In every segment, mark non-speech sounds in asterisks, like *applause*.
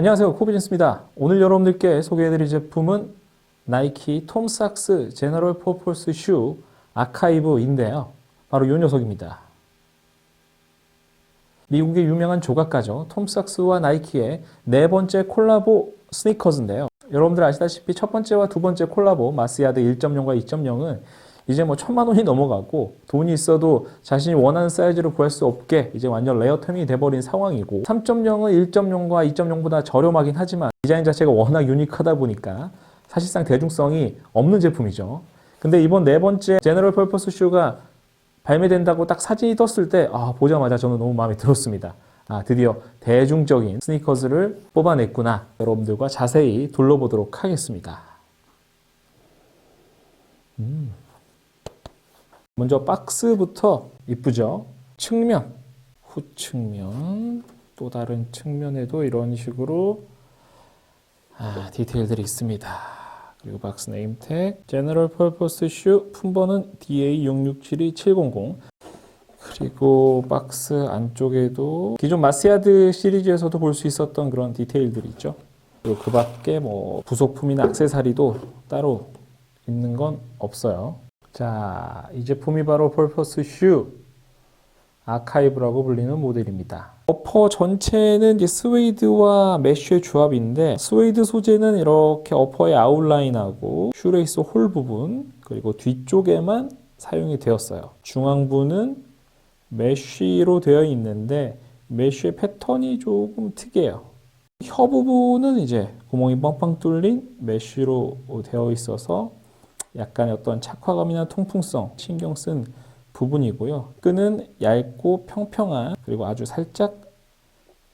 안녕하세요. 코비진스입니다. 오늘 여러분들께 소개해드릴 제품은 나이키 톰삭스 제너럴 퍼포스 슈 아카이브인데요. 바로 이 녀석입니다. 미국의 유명한 조각가죠. 톰삭스와 나이키의 네 번째 콜라보 스니커즈인데요. 여러분들 아시다시피 첫 번째와 두 번째 콜라보 마스야드 1.0과 2.0은 이제 뭐 천만 원이 넘어가고 돈이 있어도 자신이 원하는 사이즈를 구할 수 없게 이제 완전 레어템이 돼버린 상황이고 3.0은 1.0과 2.0보다 저렴하긴 하지만 디자인 자체가 워낙 유니크하다 보니까 사실상 대중성이 없는 제품이죠. 근데 이번 네 번째 제너럴 퍼포스 슈가 발매된다고 딱 사진이 떴을 때 아, 보자마자 저는 너무 마음에 들었습니다. 아, 드디어 대중적인 스니커즈를 뽑아냈구나. 여러분들과 자세히 둘러보도록 하겠습니다. 음. 먼저 박스부터 이쁘죠? 측면, 후측면, 또 다른 측면에도 이런 식으로 아, 디테일들이 있습니다. 그리고 박스 제너럴 퍼포스 슈 품번은 DA6672-700 그리고 박스 안쪽에도 기존 마스야드 시리즈에서도 볼 수 있었던 그런 디테일들이 있죠. 그리고 그 밖에 뭐 부속품이나 액세서리도 따로 있는 건 없어요. 자, 이 제품이 바로 펄퍼스 슈 아카이브라고 불리는 모델입니다. 어퍼 전체는 이제 스웨이드와 메쉬의 조합인데 스웨이드 소재는 이렇게 어퍼의 아웃라인하고 슈레이스 홀 부분 그리고 뒤쪽에만 사용이 되었어요. 중앙부는 메쉬로 되어 있는데 메쉬의 패턴이 조금 특이해요. 혀 부분은 이제 구멍이 뻥뻥 뚫린 메쉬로 되어 있어서 약간의 어떤 착화감이나 통풍성 신경 쓴 부분이고요. 끈은 얇고 평평한 그리고 아주 살짝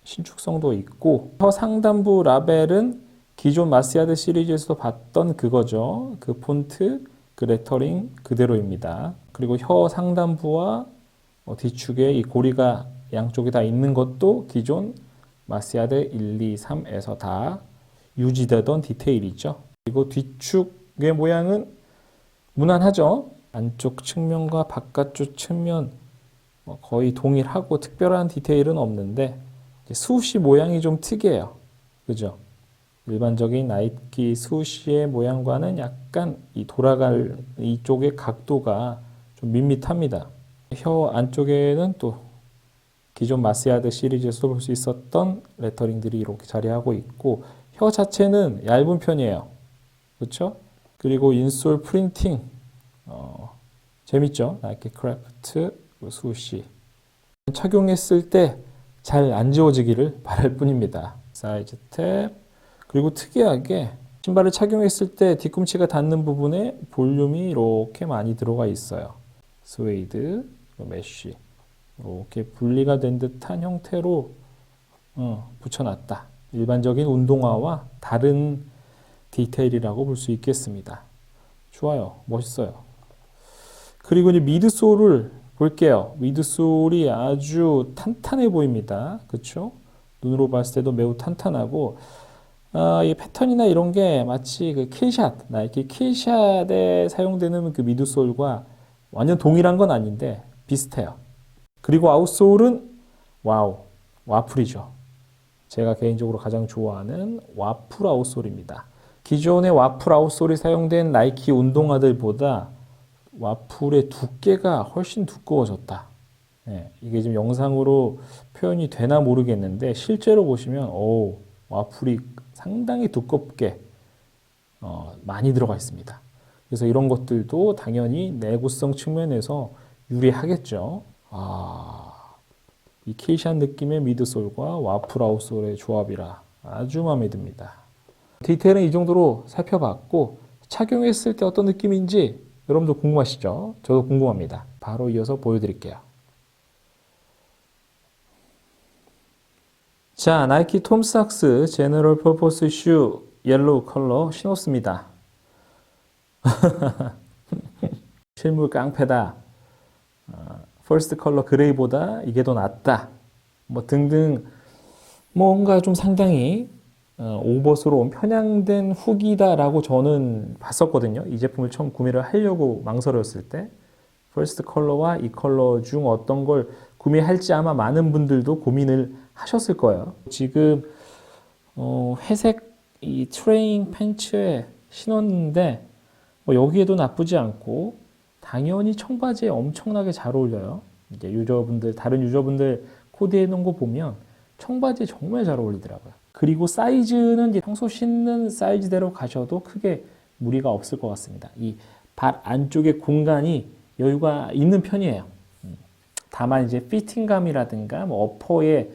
신축성도 있고 혀 상단부 라벨은 기존 마스야드 시리즈에서 봤던 그거죠. 그 폰트, 그 레터링 그대로입니다. 그리고 혀 상단부와 어, 뒤축에 이 고리가 양쪽에 다 있는 것도 기존 마스야드 1, 2, 3에서 다 유지되던 디테일이죠. 그리고 뒤축의 모양은 무난하죠. 안쪽 측면과 바깥쪽 측면 뭐 거의 동일하고 특별한 디테일은 없는데 수시 모양이 좀 특이해요. 그죠? 일반적인 나이키 수시의 모양과는 약간 이 돌아갈 이쪽의 각도가 좀 밋밋합니다. 혀 안쪽에는 또 기존 마스야드 시리즈에서 볼 수 있었던 레터링들이 이렇게 자리하고 있고 혀 자체는 얇은 편이에요. 그렇죠? 그리고 인솔 프린팅 어, 재밌죠? 나이키 크래프트 수시 착용했을 때 잘 안 지워지기를 *laughs* 바랄 뿐입니다. 사이즈 탭 그리고 특이하게 신발을 착용했을 때 뒤꿈치가 닿는 부분에 볼륨이 이렇게 많이 들어가 있어요. 스웨이드, 메쉬 이렇게 분리가 된 듯한 형태로 어, 붙여놨다. 일반적인 운동화와 다른 디테일이라고 볼 수 있겠습니다. 좋아요. 멋있어요. 그리고 이제 미드솔을 볼게요. 미드솔이 아주 탄탄해 보입니다. 그렇죠? 눈으로 봤을 때도 매우 탄탄하고 아, 이 패턴이나 이런 게 마치 그 킬샷, 나이키 킬샷에 사용되는 그 미드솔과 완전 동일한 건 아닌데 비슷해요. 그리고 아웃솔은 와우, 와플이죠. 제가 개인적으로 가장 좋아하는 와플 아웃솔입니다. 기존의 와플 아웃솔이 사용된 나이키 운동화들보다 와플의 두께가 훨씬 두꺼워졌다. 네, 이게 지금 영상으로 표현이 되나 모르겠는데 실제로 보시면 오, 와플이 상당히 두껍게 어, 많이 들어가 있습니다. 그래서 이런 것들도 당연히 내구성 측면에서 유리하겠죠. 아, 이 케이샨 느낌의 미드솔과 와플 아웃솔의 조합이라 아주 마음에 듭니다. 디테일은 이 정도로 살펴봤고 착용했을 때 어떤 느낌인지 여러분도 궁금하시죠? 저도 궁금합니다. 바로 이어서 보여드릴게요. 자, 나이키 톰삭스 제너럴 퍼포스 슈 옐로우 컬러 신었습니다. *laughs* 실물 깡패다. 어, 퍼스트 컬러 그레이보다 이게 더 낫다. 뭐 등등 뭔가 좀 상당히 어, 오버스러운 편향된 후기다라고 저는 봤었거든요. 이 제품을 처음 구매를 하려고 망설였을 때 퍼스트 컬러와 이 컬러 중 어떤 걸 구매할지 아마 많은 분들도 고민을 하셨을 거예요. 지금 어, 회색 이 트레이닝 팬츠에 신었는데 뭐 여기에도 나쁘지 않고 당연히 청바지에 엄청나게 잘 어울려요. 이제 유저분들 다른 유저분들 코디해 놓은 거 보면 청바지에 정말 잘 어울리더라고요. 그리고 사이즈는 평소 신는 사이즈대로 가셔도 크게 무리가 없을 것 같습니다. 이 발 안쪽에 공간이 여유가 있는 편이에요. 음. 다만 이제 피팅감이라든가 뭐 어퍼의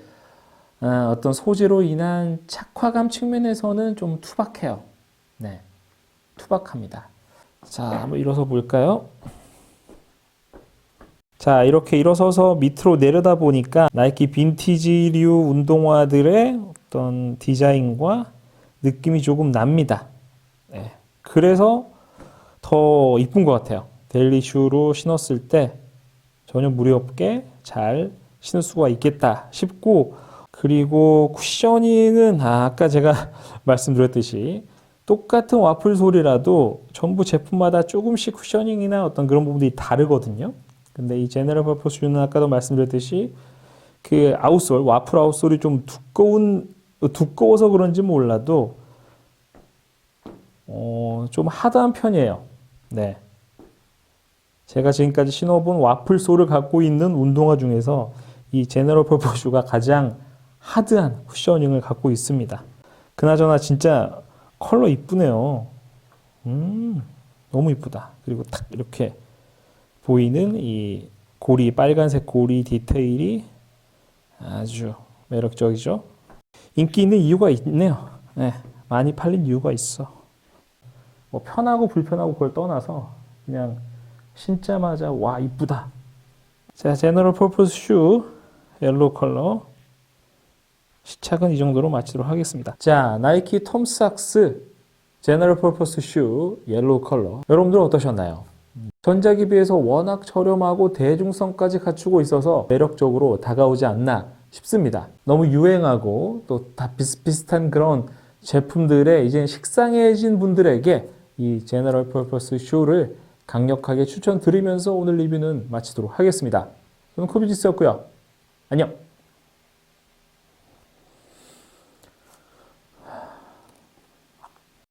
어, 어떤 소재로 인한 착화감 측면에서는 좀 투박해요. 네, 투박합니다. 자, 한번 일어서 볼까요? 자, 이렇게 일어서서 밑으로 내려다 보니까 나이키 빈티지류 운동화들의 어떤 디자인과 느낌이 조금 납니다. 네. 그래서 더 이쁜 것 같아요. 데일리 슈로 신었을 때 전혀 무리 없게 잘 신을 수가 있겠다 싶고 그리고 쿠셔닝은 아, 아까 제가 *laughs* 말씀드렸듯이 똑같은 와플 소리라도 전부 제품마다 조금씩 쿠셔닝이나 어떤 그런 부분들이 다르거든요. 근데 이 제너럴 퍼포스 슈는 아까도 말씀드렸듯이 그 아웃솔 와플 아웃솔이 좀 두꺼운 두꺼워서 그런지 몰라도 어, 좀 하드한 편이에요. 네. 제가 지금까지 신어본 와플 솔을 갖고 있는 운동화 중에서 이 제너럴 퍼포스 슈가 가장 하드한 쿠셔닝을 갖고 있습니다. 그나저나 진짜 컬러 이쁘네요. 음, 너무 이쁘다. 그리고 탁 이렇게 보이는 이 고리, 빨간색 고리 디테일이 아주 매력적이죠. 인기 있는 이유가 있네요. 네, 많이 팔린 이유가 있어. 뭐 편하고 불편하고 그걸 떠나서 그냥 신자마자 와 이쁘다. 자, 제너럴 퍼포스 슈 옐로우 컬러 시착은 이 정도로 마치도록 하겠습니다. 자, 나이키 톰삭스 제너럴 퍼포스 슈 옐로우 컬러 여러분들 어떠셨나요? 전작에 비해서 워낙 저렴하고 대중성까지 갖추고 있어서 매력적으로 다가오지 않나 싶습니다. 너무 유행하고 또 다 비슷비슷한 그런 제품들에 이제 식상해진 분들에게 이 제너럴 퍼포스 슈를 강력하게 추천드리면서 오늘 리뷰는 마치도록 하겠습니다. 저는 코비지스였고요. 안녕!